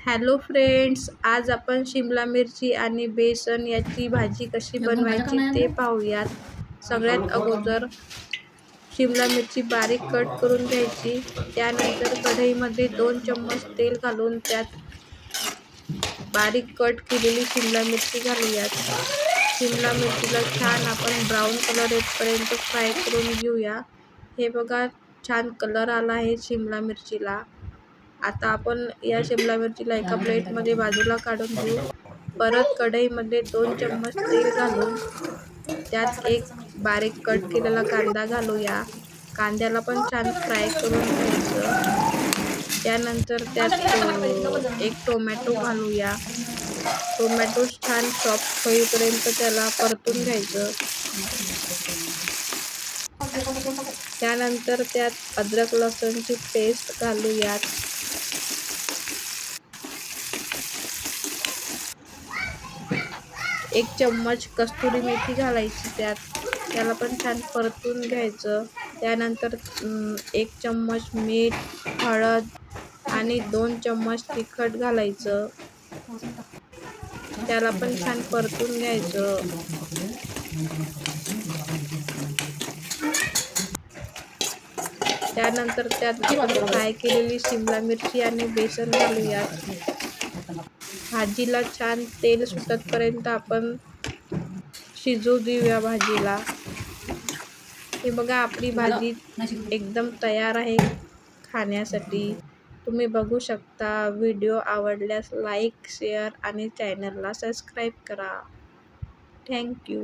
Hello friends आज आपण शिमला मिरची आणि बेसन याची भाजी कशी बनवायची ते पाहूयात. सगळ्यात अगोदर शिमला मिरची बारीक कट करून घ्यायची. त्यानंतर कढईमध्ये दोन चम्मच तेल घालून त्यात बारीक कट केलेली शिमला मिरची घालूयात. शिमला मिरचीला छान आपण ब्राऊन कलर येतपर्यंत फ्राय करून घेऊया. हे बघा छान कलर आला आहे शिमला मिरचीला. आता आपण या शिमला मिरचीला एका प्लेटमध्ये बाजूला काढून घेऊ. परत कढईमध्ये दोन चम्मच तेल घालून त्यात एक बारीक कट केलेला कांदा घालूया. कांद्याला पण छान फ्राय करून घ्यायचं. त्यानंतर त्यात एक टोमॅटो घालूया. टोमॅटो छान सॉफ्ट होईपर्यंत त्याला परतून घ्यायचं. त्यानंतर त्यात अद्रक लसूणची पेस्ट घालूयात. एक चम्मच कस्तुरी मेथी घालायची त्यात. त्याला पण छान परतून घ्यायचं. त्यानंतर एक चम्मच मीठ हळद आणि दोन चम्मच तिखट घालायचं. त्याला पण छान परतून घ्यायचं. त्यानंतर त्यात फ्राय केलेली शिमला मिरची आणि बेसन घालूयात. भाजीला छान तेल सुटतपर्यंत आपण शिजू देऊया भाजीला. हे बघा आपली भाजी एकदम तयार आहे खाण्यासाठी. तुम्ही बघू शकता व्हिडिओ आवडल्यास लाईक शेअर आणि चॅनलला सबस्क्राईब करा. थँक्यू